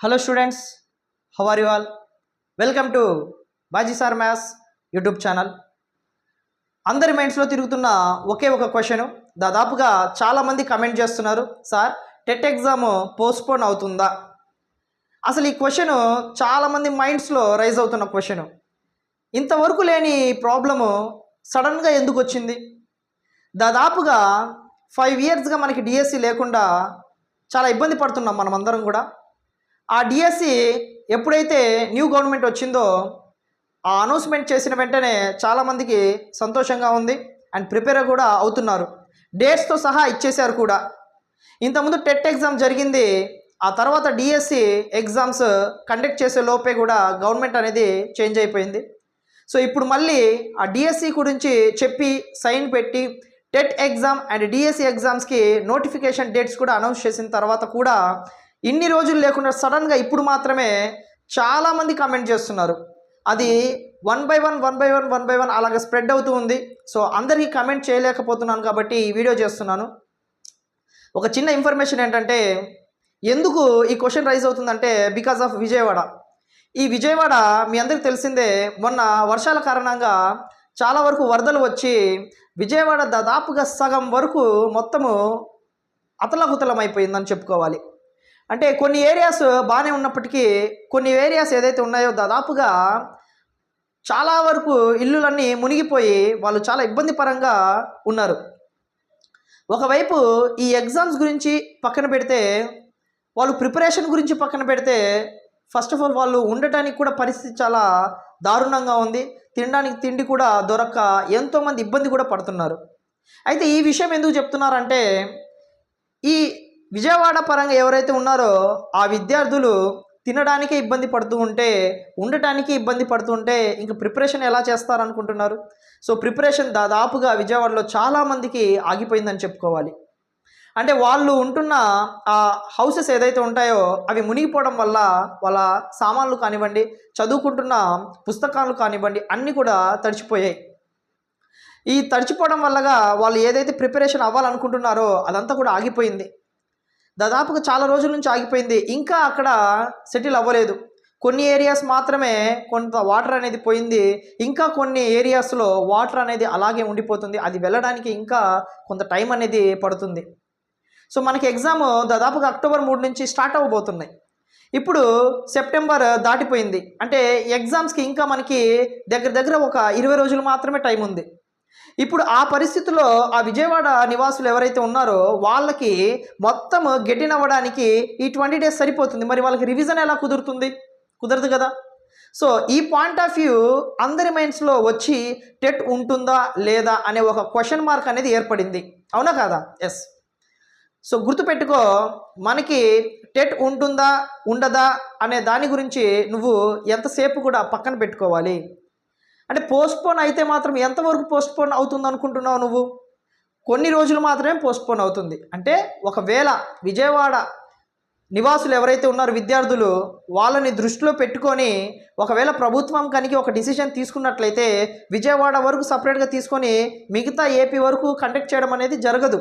Hello students how are you all welcome to Baji sir maths YouTube channel అందరి మైండ్స్లో తిరుగుతున్న ఒకే ఒక question దాదాపుగా చాలామంది కమెంట్ చేస్తున్నారు. సార్ టెట్ ఎగ్జామ్ పోస్ట్పోన్ అవుతుందా? అసలు ఈ క్వశ్చను చాలామంది మైండ్స్లో రైజ్ అవుతున్న క్వశ్చను ఇంతవరకు లేని ప్రాబ్లము సడన్గా ఎందుకు వచ్చింది? దాదాపుగా ఫైవ్ ఇయర్స్గా మనకి డిఎస్సి లేకుండా చాలా ఇబ్బంది పడుతున్నాం మనం అందరం కూడా. ఆ డిఎస్సి ఎప్పుడైతే న్యూ గవర్నమెంట్ వచ్చిందో ఆ అనౌన్స్మెంట్ చేసిన వెంటనే చాలామందికి సంతోషంగా ఉంది అండ్ ప్రిపేర్ కూడా అవుతున్నారు. డేట్స్తో సహా ఇచ్చేశారు కూడా. ఇంతకుముందు టెట్ ఎగ్జామ్ జరిగింది. ఆ తర్వాత డిఎస్సి ఎగ్జామ్స్ కండక్ట్ చేసే లోపే కూడా గవర్నమెంట్ అనేది చేంజ్ అయిపోయింది. సో ఇప్పుడు మళ్ళీ ఆ డిఎస్సి గురించి చెప్పి సైన్ పెట్టి టెట్ ఎగ్జామ్ అండ్ డిఎస్సి ఎగ్జామ్స్కి నోటిఫికేషన్ డేట్స్ కూడా అనౌన్స్ చేసిన తర్వాత కూడా ఇన్ని రోజులు లేకుండా సడన్గా ఇప్పుడు మాత్రమే చాలామంది కామెంట్ చేస్తున్నారు. అది one by one one by one one by one అలాగే స్ప్రెడ్ అవుతూ ఉంది. సో అందరికీ కమెంట్ చేయలేకపోతున్నాను కాబట్టి ఈ వీడియో చేస్తున్నాను. ఒక చిన్న ఇన్ఫర్మేషన్ ఏంటంటే ఎందుకు ఈ క్వశ్చన్ రైజ్ అవుతుందంటే బికాస్ ఆఫ్ విజయవాడ. ఈ విజయవాడ మీ అందరికి తెలిసిందే మొన్న వర్షాల కారణంగా చాలా వరకు వరదలు వచ్చి విజయవాడ దాదాపుగా సగం వరకు మొత్తము అతలకుతలం అయిపోయిందని చెప్పుకోవాలి. అంటే కొన్ని ఏరియాస్ బాగానే ఉన్నప్పటికీ కొన్ని ఏరియాస్ ఏదైతే ఉన్నాయో దాదాపుగా చాలా వరకు ఇల్లులన్నీ మునిగిపోయి వాళ్ళు చాలా ఇబ్బంది పరంగా ఉన్నారు. ఒకవైపు ఈ ఎగ్జామ్స్ గురించి పక్కన పెడితే వాళ్ళు ప్రిపరేషన్ గురించి పక్కన పెడితే ఫస్ట్ ఆఫ్ ఆల్ వాళ్ళు ఉండటానికి కూడా పరిస్థితి చాలా దారుణంగా ఉంది. తినడానికి తిండి కూడా దొరక్క ఎంతోమంది ఇబ్బంది కూడా పడుతున్నారు. అయితే ఈ విషయం ఎందుకు చెప్తున్నారంటే ఈ విజయవాడ పరంగా ఎవరైతే ఉన్నారో ఆ విద్యార్థులు తినడానికే ఇబ్బంది పడుతూ ఉంటే ఉండటానికి ఇబ్బంది పడుతూ ఉంటే ఇంక ప్రిపరేషన్ ఎలా చేస్తారనుకుంటున్నారు? సో ప్రిపరేషన్ దాదాపుగా విజయవాడలో చాలామందికి ఆగిపోయిందని చెప్పుకోవాలి. అంటే వాళ్ళు ఉంటున్న ఆ హౌసెస్ ఏదైతే ఉంటాయో అవి మునిగిపోవడం వల్ల వాళ్ళ సామాన్లు కానివ్వండి చదువుకుంటున్న పుస్తకాలు కానివ్వండి అన్నీ కూడా తడిచిపోయాయి. ఈ తడిచిపోవడం వల్లగా వాళ్ళు ఏదైతే ప్రిపరేషన్ అవ్వాలనుకుంటున్నారో అదంతా కూడా ఆగిపోయింది. దాదాపుగా చాలా రోజుల నుంచి ఆగిపోయింది. ఇంకా అక్కడ సెటిల్ అవ్వలేదు. కొన్ని ఏరియాస్ మాత్రమే కొంత వాటర్ అనేది పోయింది. ఇంకా కొన్ని ఏరియాస్లో వాటర్ అనేది అలాగే ఉండిపోతుంది. అది వెళ్ళడానికి ఇంకా కొంత టైం అనేది పడుతుంది. సో మనకి ఎగ్జామ్ దాదాపుగా అక్టోబర్ మూడు నుంచి స్టార్ట్ అవ్వబోతున్నాయి. ఇప్పుడు సెప్టెంబర్ దాటిపోయింది. అంటే ఎగ్జామ్స్కి ఇంకా మనకి దగ్గర దగ్గర ఒక ఇరవై రోజులు మాత్రమే టైం ఉంది. ఇప్పుడు ఆ పరిస్థితుల్లో ఆ విజయవాడ నివాసులు ఎవరైతే ఉన్నారో వాళ్ళకి మొత్తం గెటిన్ అవ్వడానికి ఈ ట్వంటీ డేస్ సరిపోతుంది. మరి వాళ్ళకి రివిజన్ ఎలా కుదురుతుంది? కుదరదు కదా? సో ఈ పాయింట్ ఆఫ్ వ్యూ అందరి మైండ్స్లో వచ్చి టెట్ ఉంటుందా లేదా అనే ఒక క్వశ్చన్ మార్క్ అనేది ఏర్పడింది. అవునా కాదా? ఎస్ సో గుర్తుపెట్టుకో మనకి టెట్ ఉంటుందా ఉండదా అనే దాని గురించి నువ్వు ఎంతసేపు కూడా పక్కన పెట్టుకోవాలి. అంటే పోస్ట్పోన్ అయితే మాత్రం ఎంతవరకు పోస్ట్పోన్ అవుతుంది అనుకుంటున్నావు నువ్వు? కొన్ని రోజులు మాత్రమే పోస్ట్పోన్ అవుతుంది. అంటే ఒకవేళ విజయవాడ నివాసులు ఎవరైతే ఉన్నారో విద్యార్థులు వాళ్ళని దృష్టిలో పెట్టుకొని ఒకవేళ ప్రభుత్వం కనుక ఒక డిసిషన్ తీసుకున్నట్లయితే విజయవాడ వరకు సపరేట్గా తీసుకొని మిగతా ఏపీ వరకు కండక్ట్ చేయడం అనేది జరగదు.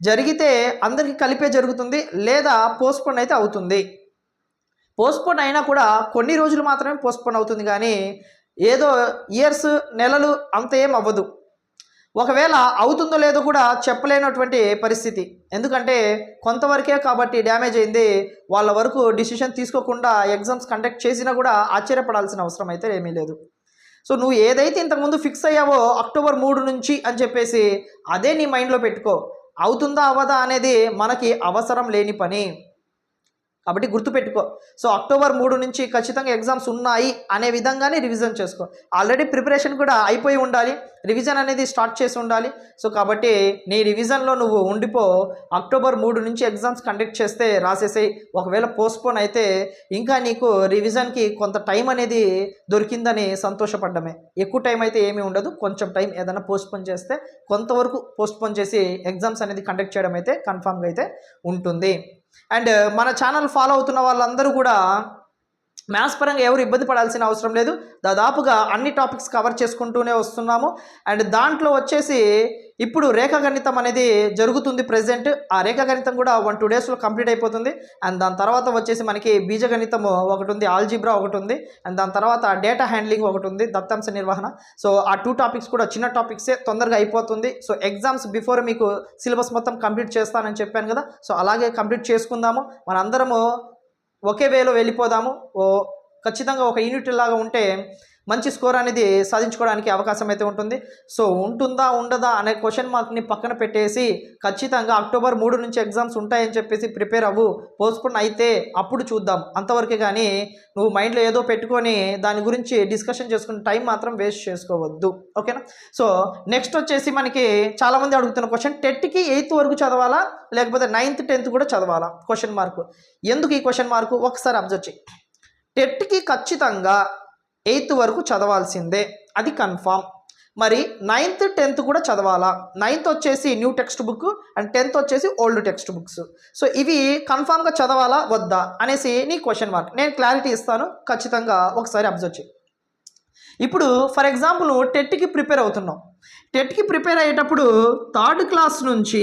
జరిగితే అందరికీ కలిపే జరుగుతుంది లేదా పోస్ట్పోన్ అయితే అవుతుంది. పోస్ట్పోన్ అయినా కూడా కొన్ని రోజులు మాత్రమే పోస్ట్పోన్ అవుతుంది కానీ ఏదో ఇయర్స్ నెలలు అంత ఏం అవ్వదు. ఒకవేళ అవుతుందో లేదో కూడా చెప్పలేనటువంటి పరిస్థితి. ఎందుకంటే కొంతవరకే కాబట్టి డ్యామేజ్ అయింది. వాళ్ళ వరకు డిసిషన్ తీసుకోకుండా ఎగ్జామ్స్ కండక్ట్ చేసినా కూడా ఆశ్చర్యపడాల్సిన అవసరం అయితే ఏమీ లేదు. సో నువ్వు ఏదైతే ఇంతకుముందు ఫిక్స్ అయ్యావో అక్టోబర్ మూడు నుంచి అని చెప్పేసి అదే నీ మైండ్లో పెట్టుకో. అవుతుందా అవ్వదా అనేది మనకి అవసరం లేని పని. కాబట్టి గుర్తుపెట్టుకో. సో అక్టోబర్ మూడు నుంచి ఖచ్చితంగా ఎగ్జామ్స్ ఉన్నాయి అనే విధంగానే రివిజన్ చేసుకో. ఆల్రెడీ ప్రిపరేషన్ కూడా అయిపోయి ఉండాలి. రివిజన్ అనేది స్టార్ట్ చేసి ఉండాలి. సో కాబట్టి నీ రివిజన్లో నువ్వు ఉండిపో. అక్టోబర్ మూడు నుంచి ఎగ్జామ్స్ కండక్ట్ చేస్తే రాసేసే ఒకవేళ పోస్ట్పోన్ అయితే ఇంకా నీకు రివిజన్కి కొంత టైం అనేది దొరికిందని సంతోషపడ్డమే. ఎక్కువ టైం అయితే ఏమీ ఉండదు. కొంచెం టైం ఏదైనా పోస్ట్పోన్ చేస్తే కొంతవరకు పోస్ట్పోన్ చేసి ఎగ్జామ్స్ అనేది కండక్ట్ చేయడం అయితే కన్ఫామ్గా అయితే ఉంటుంది. అండ్ మన ఛానల్ ఫాలో అవుతున్న వాళ్ళందరూ కూడా మ్యాథ్స్ పరంగా ఎవరు ఇబ్బంది పడాల్సిన అవసరం లేదు. దాదాపుగా అన్ని టాపిక్స్ కవర్ చేసుకుంటూనే వస్తున్నాము. అండ్ దాంట్లో వచ్చేసి ఇప్పుడు రేఖాగణితం అనేది జరుగుతుంది ప్రెసెంట్. ఆ రేఖాగణితం కూడా వన్ టూ డేస్లో కంప్లీట్ అయిపోతుంది. అండ్ దాని తర్వాత వచ్చేసి మనకి బీజగణితం ఒకటి ఉంది ఆల్జిబ్రా ఒకటి ఉంది. అండ్ దాని తర్వాత డేటా హ్యాండ్లింగ్ ఒకటి ఉంది దత్తాంశ నిర్వహణ. సో ఆ టూ టాపిక్స్ కూడా చిన్న టాపిక్సే తొందరగా అయిపోతుంది. సో ఎగ్జామ్స్ బిఫోర్ మీకు సిలబస్ మొత్తం కంప్లీట్ చేస్తానని చెప్పాను కదా. సో అలాగే కంప్లీట్ చేసుకుందాము. మనందరము ఒకే వేలో వెళ్ళిపోదాము. ఓ ఖచ్చితంగా ఒక యూనిట్ లాగా ఉంటే మంచి స్కోర్ అనేది సాధించుకోవడానికి అవకాశం అయితే ఉంటుంది. సో ఉంటుందా ఉండదా అనే క్వశ్చన్ మార్క్ని పక్కన పెట్టేసి ఖచ్చితంగా అక్టోబర్ మూడు నుంచి ఎగ్జామ్స్ ఉంటాయని చెప్పేసి ప్రిపేర్ అవ్వు. పోస్ట్పోన్ అయితే అప్పుడు చూద్దాం. అంతవరకే కానీ నువ్వు మైండ్లో ఏదో పెట్టుకొని దాని గురించి డిస్కషన్ చేసుకున్న టైం మాత్రం వేస్ట్ చేసుకోవద్దు. ఓకేనా సో నెక్స్ట్ వచ్చేసి మనకి చాలామంది అడుగుతున్న క్వశ్చన్ టెట్కి ఎయిత్ వరకు చదవాలా? లేకపోతే నైన్త్ టెన్త్ కూడా చదవాలా? క్వశ్చన్ మార్క్ ఎందుకు ఈ క్వశ్చన్ మార్క్ ఒకసారి అబ్జర్వ్ చేయి టెట్కి ఖచ్చితంగా ఎయిత్ వరకు చదవాల్సిందే. అది కన్ఫామ్. మరి నైన్త్ టెన్త్ కూడా చదవాలా? నైన్త్ వచ్చేసి new text book and tenth వచ్చేసి ఓల్డ్ టెక్స్ట్ బుక్స్. సో ఇవి కన్ఫామ్గా చదవాలా? వద్దా? అనేసి నీ క్వశ్చన్ మార్క్ నేను క్లారిటీ ఇస్తాను. ఖచ్చితంగా ఒకసారి అబ్జర్వ్ చేయి. ఇప్పుడు ఫర్ ఎగ్జాంపుల్ టెట్కి ప్రిపేర్ అవుతున్నాం టెట్కి ప్రిపేర్ అయ్యేటప్పుడు థర్డ్ క్లాస్ నుంచి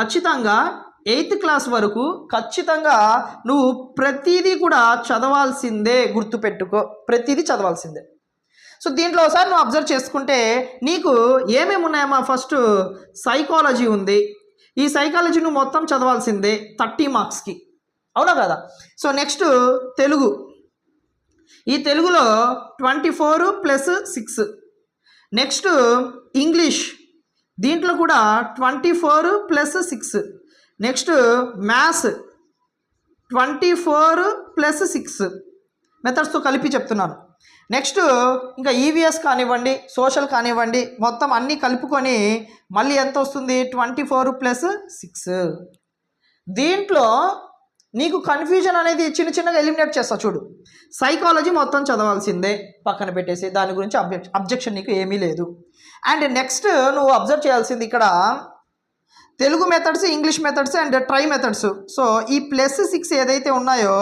ఖచ్చితంగా ఎయిత్ క్లాస్ వరకు ఖచ్చితంగా నువ్వు ప్రతిదీ కూడా చదవాల్సిందే గుర్తుపెట్టుకో. ప్రతిదీ చదవాల్సిందే. సో దీంట్లో ఒకసారి నువ్వు అబ్జర్వ్ చేసుకుంటే నీకు ఏమేమి ఉన్నాయమ్మా? ఫస్ట్ సైకాలజీ ఉంది. ఈ సైకాలజీ నువ్వు మొత్తం చదవాల్సిందే థర్టీ మార్క్స్కి. అవునా కదా? So next Telugu. ఈ తెలుగులో twenty four plus six. Next English. దీంట్లో కూడా twenty four plus six. Next maths twenty four plus six మెథడ్స్తో కలిపి చెప్తున్నాను. నెక్స్ట్ ఇంకా ఈవీఎస్ కానివ్వండి సోషల్ కానివ్వండి మొత్తం అన్నీ కలుపుకొని మళ్ళీ ఎంత వస్తుంది? Twenty four plus six. దీంట్లో నీకు కన్ఫ్యూజన్ అనేది చిన్న చిన్నగా ఎలిమినేట్ చేస్తా చూడు. సైకాలజీ మొత్తం చదవాల్సిందే. పక్కన పెట్టేసి దాని గురించి అబ్జెక్షన్ నీకు ఏమీ లేదు. అండ్ నెక్స్ట్ నువ్వు అబ్జర్వ్ చేయాల్సింది ఇక్కడ Telugu methods English methods and try methods so ఈ ప్లస్ సిక్స్ ఏదైతే ఉన్నాయో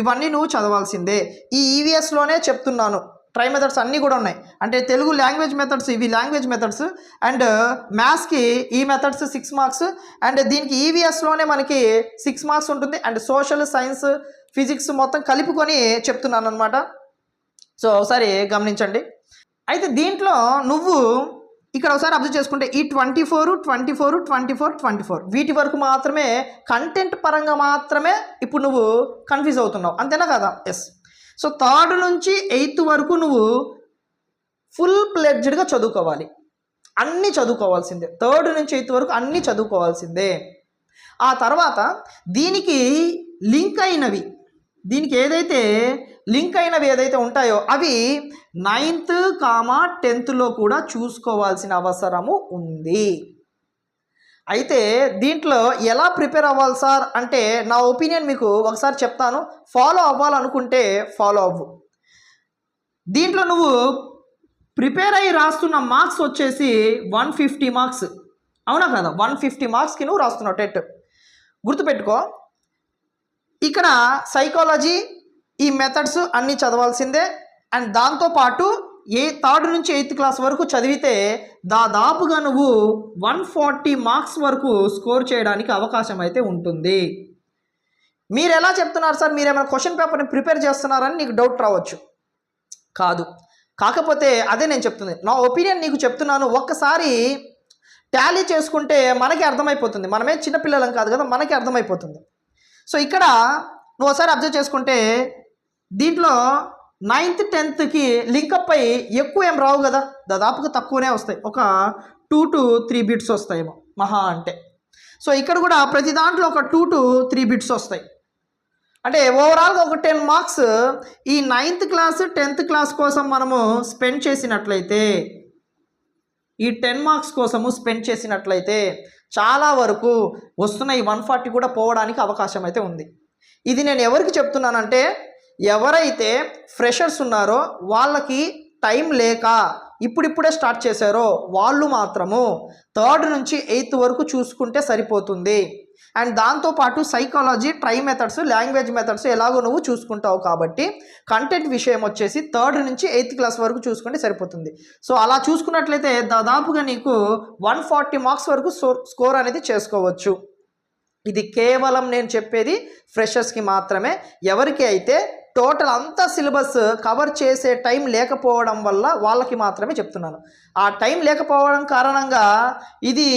ఇవన్నీ నువ్వు చదవాల్సిందే. ఈ ఈవీఎస్లోనే చెప్తున్నాను. ట్రై మెథడ్స్ అన్నీ కూడా ఉన్నాయి. అంటే తెలుగు లాంగ్వేజ్ మెథడ్స్ ఇవి లాంగ్వేజ్ మెథడ్స్ అండ్ మ్యాథ్స్కి ఈ మెథడ్స్ సిక్స్ మార్క్స్ అండ్ దీనికి ఈవీఎస్లోనే మనకి సిక్స్ మార్క్స్ ఉంటుంది అండ్ సోషల్ సైన్స్ ఫిజిక్స్ మొత్తం కలుపుకొని చెప్తున్నాను అనమాట సో ఒకసారి గమనించండి. అయితే దీంట్లో నువ్వు ఇక్కడ ఒకసారి అబ్జర్వ్ చేసుకుంటే ఈ twenty four twenty four twenty four twenty four వీటి వరకు మాత్రమే కంటెంట్ పరంగా మాత్రమే ఇప్పుడు నువ్వు కన్ఫ్యూజ్ అవుతున్నావు. అంతేనా కదా? ఎస్ సో థర్డ్ నుంచి ఎయిత్ వరకు నువ్వు ఫుల్ ప్లెడ్జ్డ్గా చదువుకోవాలి. అన్నీ చదువుకోవాల్సిందే. థర్డ్ నుంచి ఎయిత్ వరకు అన్నీ చదువుకోవాల్సిందే. ఆ తర్వాత దీనికి లింక్ అయినవి. దీనికి ఏదైతే లింక్ అయినవి ఏదైతే ఉంటాయో అవి నైన్త్ కామా టెన్త్లో కూడా చూసుకోవాల్సిన అవసరము ఉంది. అయితే దీంట్లో ఎలా ప్రిపేర్ అవ్వాలి సార్? అంటే నా ఒపీనియన్ మీకు ఒకసారి చెప్తాను. ఫాలో అవ్వాలనుకుంటే ఫాలో అవ్వు. దీంట్లో నువ్వు ప్రిపేర్ అయ్యి రాస్తున్న మార్క్స్ వచ్చేసి వన్ ఫిఫ్టీ మార్క్స్. అవునా కదా? వన్ ఫిఫ్టీ మార్క్స్కి నువ్వు రాస్తున్నావు టెట్. గుర్తుపెట్టుకో. ఇక్కడ సైకాలజీ ఈ మెథడ్స్ అన్నీ చదవాల్సిందే. అండ్ దాంతోపాటు ఏ థర్డ్ నుంచి ఎయిత్ క్లాస్ వరకు చదివితే దాదాపుగా నువ్వు వన్ ఫార్టీ మార్క్స్ వరకు స్కోర్ చేయడానికి అవకాశం అయితే ఉంటుంది. మీరు ఎలా చెప్తున్నారు సార్? మీరు ఏమైనా క్వశ్చన్ పేపర్ని ప్రిపేర్ చేస్తున్నారని నీకు డౌట్ రావచ్చు. కాదు. కాకపోతే అదే నేను చెప్తుంది. నా ఒపీనియన్ నీకు చెప్తున్నాను. ఒక్కసారి టాలీ చేసుకుంటే మనకి అర్థమైపోతుంది. మనమే చిన్నపిల్లలం కాదు కదా మనకి అర్థమైపోతుంది. సో ఇక్కడ నువ్వు ఒకసారి అబ్జర్వ్ చేసుకుంటే దీంట్లో నైన్త్ టెన్త్కి లింకప్ అయ్యి ఎక్కువ ఏం రావు కదా. దాదాపుగా తక్కువనే వస్తాయి. ఒక టూ టు త్రీ బిట్స్ వస్తాయేమో. మహా అంటే. సో ఇక్కడ కూడా ప్రతి దాంట్లో ఒక టూ టు త్రీ బిట్స్ వస్తాయి. అంటే ఓవరాల్గా ఒక టెన్ మార్క్స్ ఈ నైన్త్ క్లాస్ టెన్త్ క్లాస్ కోసం మనము స్పెండ్ చేసినట్లయితే ఈ టెన్ మార్క్స్ కోసము స్పెండ్ చేసినట్లయితే చాలా వరకు వస్తున్న ఈ వన్ ఫార్టీ కూడా పోవడానికి అవకాశం అయితే ఉంది. ఇది నేను ఎవరికి చెప్తున్నానంటే ఎవరైతే ఫ్రెషర్స్ ఉన్నారో వాళ్ళకి టైం లేక ఇప్పుడిప్పుడే స్టార్ట్ చేశారో వాళ్ళు మాత్రము థర్డ్ నుంచి ఎయిత్ వరకు చూసుకుంటే సరిపోతుంది. అండ్ దాంతోపాటు psychology try methods language methods ఎలాగో నువ్వు చూసుకుంటావు కాబట్టి కంటెంట్ విషయం వచ్చేసి థర్డ్ నుంచి ఎయిత్ క్లాస్ వరకు చూసుకుంటే సరిపోతుంది. సో అలా చూసుకున్నట్లయితే దాదాపుగా నీకు వన్ ఫార్టీ మార్క్స్ వరకు స్కోర్ అనేది చేసుకోవచ్చు. ఇది కేవలం నేను చెప్పేది ఫ్రెషర్స్కి మాత్రమే. ఎవరికి అయితే టోటల్ అంతా సిలబస్ కవర్ చేసే టైం లేకపోవడం వల్ల వాళ్ళకి మాత్రమే చెప్తున్నాను. ఆ టైం లేకపోవడం కారణంగా ఇది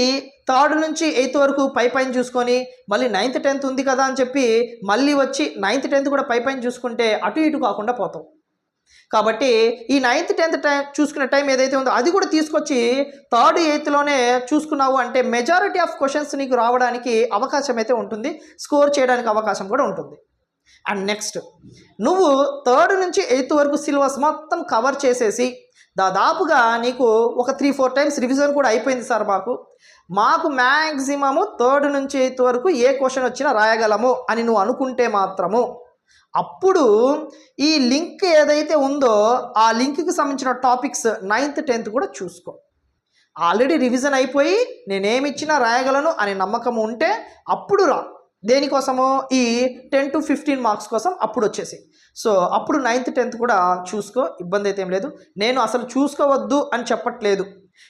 థర్డ్ నుంచి ఎయిత్ వరకు పై పైన చూసుకొని మళ్ళీ నైన్త్ టెన్త్ ఉంది కదా అని చెప్పి మళ్ళీ వచ్చి నైన్త్ టెన్త్ కూడా పై పైన చూసుకుంటే అటు ఇటు కాకుండా పోతాం. కాబట్టి ఈ నైన్త్ టెన్త్ టైం చూసుకునే టైం ఏదైతే ఉందో అది కూడా తీసుకొచ్చి థర్డ్ ఎయిత్లోనే చూసుకున్నావు అంటే మెజారిటీ ఆఫ్ క్వశ్చన్స్ నీకు రావడానికి అవకాశం అయితే ఉంటుంది. స్కోర్ చేయడానికి అవకాశం కూడా ఉంటుంది. అండ్ నెక్స్ట్ నువ్వు థర్డ్ నుంచి ఎయిత్ వరకు సిలబస్ మొత్తం కవర్ చేసేసి దాదాపుగా నీకు ఒక త్రీ ఫోర్ టైమ్స్ రివిజన్ కూడా అయిపోయింది సార్ మాకు. మాకు మ్యాక్సిమము థర్డ్ నుంచి ఎయిత్ వరకు ఏ క్వశ్చన్ వచ్చినా రాయగలము అని నువ్వు అనుకుంటే మాత్రము. అప్పుడు ఈ లింక్ ఏదైతే ఉందో ఆ లింక్కి సంబంధించిన టాపిక్స్ నైన్త్ టెన్త్ కూడా చూసుకో. ఆల్రెడీ రివిజన్ అయిపోయి నేనేమిచ్చినా రాయగలను అనే నమ్మకం ఉంటే అప్పుడు రా. దేనికోసము ఈ టెన్ టు ఫిఫ్టీన్ మార్క్స్ కోసం అప్పుడు వచ్చేసి. సో అప్పుడు నైన్త్ టెన్త్ కూడా చూసుకో ఇబ్బంది అయితే ఏం లేదు. నేను అసలు చూసుకోవద్దు అని చెప్పట్లేదు.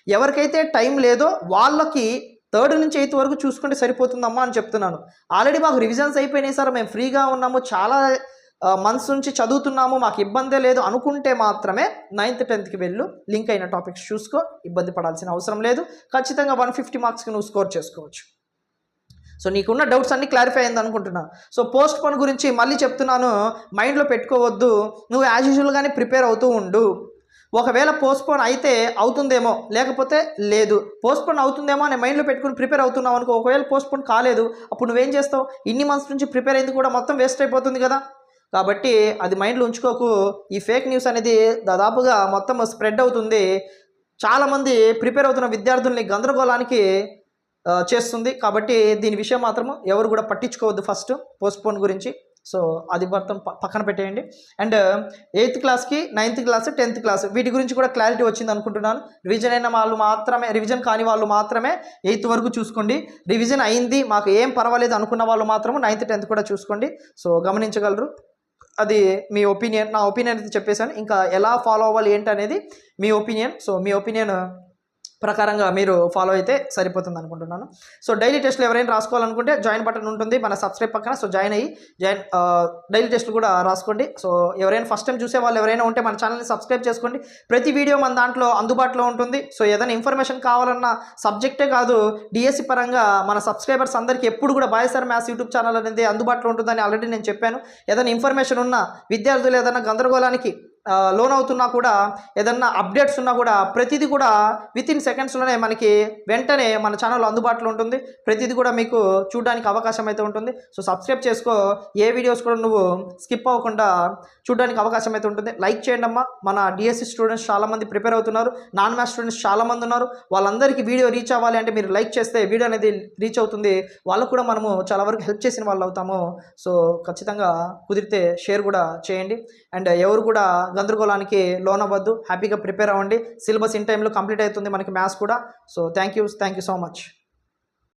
ఎవరికైతే టైం లేదో వాళ్ళకి థర్డ్ నుంచి ఎయిత్ వరకు చూసుకుంటే సరిపోతుందమ్మా అని చెప్తున్నాను. ఆల్రెడీ మాకు రివిజన్స్ అయిపోయినాయి సార్. మేము ఫ్రీగా ఉన్నాము. చాలా మంత్స్ నుంచి చదువుతున్నాము. మాకు ఇబ్బందే లేదు. అనుకుంటే మాత్రమే నైన్త్ టెన్త్కి వెళ్ళు. లింక్ అయిన టాపిక్స్ చూసుకో. ఇబ్బంది పడాల్సిన అవసరం లేదు. ఖచ్చితంగా వన్ ఫిఫ్టీ మార్క్స్కి నువ్వు స్కోర్ చేసుకోవచ్చు. సో నీకున్న డౌట్స్ అన్నీ క్లారిఫై అయింది అనుకుంటున్నా. సో పోస్ట్ పోన్ గురించి మళ్ళీ చెప్తున్నాను మైండ్లో పెట్టుకోవద్దు నువ్వు యాజ్ యూజువల్గానే ప్రిపేర్ అవుతూ ఉండు. ఒకవేళ పోస్ట్పోన్ అయితే అవుతుందేమో లేకపోతే లేదు. పోస్ట్పోన్ అవుతుందేమో అని మైండ్లో పెట్టుకుని ప్రిపేర్ అవుతున్నావు అనుకో ఒకవేళ పోస్ట్పోన్ కాలేదు అప్పుడు నువ్వేం చేస్తావు? ఇన్ని మంత్స్ నుంచి ప్రిపేర్ అయింది కూడా మొత్తం వేస్ట్ అయిపోతుంది కదా. కాబట్టి అది మైండ్లో ఉంచుకోకు. ఈ ఫేక్ న్యూస్ అనేది దాదాపుగా మొత్తం స్ప్రెడ్ అవుతుంది. చాలామంది ప్రిపేర్ అవుతున్న విద్యార్థుల్ని గందరగోళానికి చేస్తుంది. కాబట్టి దీని విషయం మాత్రము ఎవరు కూడా పట్టించుకోవద్దు ఫస్ట్ పోస్ట్పోన్ గురించి. సో అది మొత్తం ప- పక్కన పెట్టేయండి. అండ్ ఎయిత్ క్లాస్కి నైన్త్ క్లాస్ టెన్త్ క్లాస్ వీటి గురించి కూడా క్లారిటీ వచ్చింది అనుకుంటున్నాను. రివిజన్ అయిన వాళ్ళు మాత్రమే రివిజన్ కాని వాళ్ళు మాత్రమే ఎయిత్ వరకు చూసుకోండి. రివిజన్ అయింది మాకు ఏం పర్వాలేదు అనుకున్న వాళ్ళు మాత్రము నైన్త్ టెన్త్ కూడా చూసుకోండి. సో గమనించగలరు. అది మీ ఒపీనియన్ నా ఒపీనియన్ అయితే చెప్పేశాను. ఇంకా ఎలా ఫాలో అవ్వాలి ఏంటి అనేది మీ ఒపీనియన్. సో మీ ఒపీనియన్ ప్రకారంగా మీరు ఫాలో అయితే సరిపోతుంది అనుకుంటున్నాను. సో డైలీ టెస్ట్లు ఎవరైనా రాసుకోవాలనుకుంటే జాయిన్ బటన్ ఉంటుంది. మన సబ్స్క్రైబ్ పక్కన. సో జాయిన్ అయ్యి జాయిన్ డైలీ టెస్ట్లు కూడా రాసుకోండి. సో ఎవరైనా ఫస్ట్ టైం చూసే వాళ్ళు ఎవరైనా ఉంటే మన ఛానల్ని సబ్స్క్రైబ్ చేసుకోండి. ప్రతి వీడియో మన దాంట్లో అందుబాటులో ఉంటుంది. సో ఏదైనా ఇన్ఫర్మేషన్ కావాలన్న సబ్జెక్టే కాదు డిఎస్సి పరంగా మన సబ్స్క్రైబర్స్ అందరికీ ఎప్పుడు కూడా బాయ్ సార్ మ్యాథ్స్ యూట్యూబ్ ఛానల్ అనేది అందుబాటులో ఉంటుందని ఆల్రెడీ నేను చెప్పాను. ఏదైనా ఇన్ఫర్మేషన్ ఉన్న విద్యార్థులు ఏదైనా గందరగోళానికి లోన్ అవుతున్నా కూడా ఏదన్నా అప్డేట్స్ ఉన్నా కూడా ప్రతిదీ కూడా విత్ ఇన్ సెకండ్స్లోనే మనకి వెంటనే మన ఛానల్ అందుబాటులో ఉంటుంది. ప్రతిదీ కూడా మీకు చూడడానికి అవకాశం అయితే ఉంటుంది. సో సబ్స్క్రైబ్ చేసుకో. ఏ వీడియోస్ కూడా నువ్వు స్కిప్ అవ్వకుండా చూడడానికి అవకాశం అయితే ఉంటుంది. లైక్ చేయండి అమ్మా. మన డిఎస్సి స్టూడెంట్స్ చాలామంది ప్రిపేర్ అవుతున్నారు. నాన్ మ్యాథ్స్ స్టూడెంట్స్ చాలామంది ఉన్నారు. వాళ్ళందరికీ వీడియో రీచ్ అవ్వాలి అంటే మీరు లైక్ చేస్తే వీడియో అనేది రీచ్ అవుతుంది. వాళ్ళకు కూడా మనము చాలా వరకు హెల్ప్ చేసిన వాళ్ళు అవుతాము. సో ఖచ్చితంగా కుదిరితే షేర్ కూడా చేయండి. అండ్ ఎవరు కూడా గందరగోళానికి లోన్ అవ్వద్దు హ్యాపీగా ప్రిపేర్ అవ్వండి. సిలబస్ ఇన్ టైంలో కంప్లీట్ అవుతుంది మనకి మ్యాథ్స్ కూడా. So thank you. Thank you so much.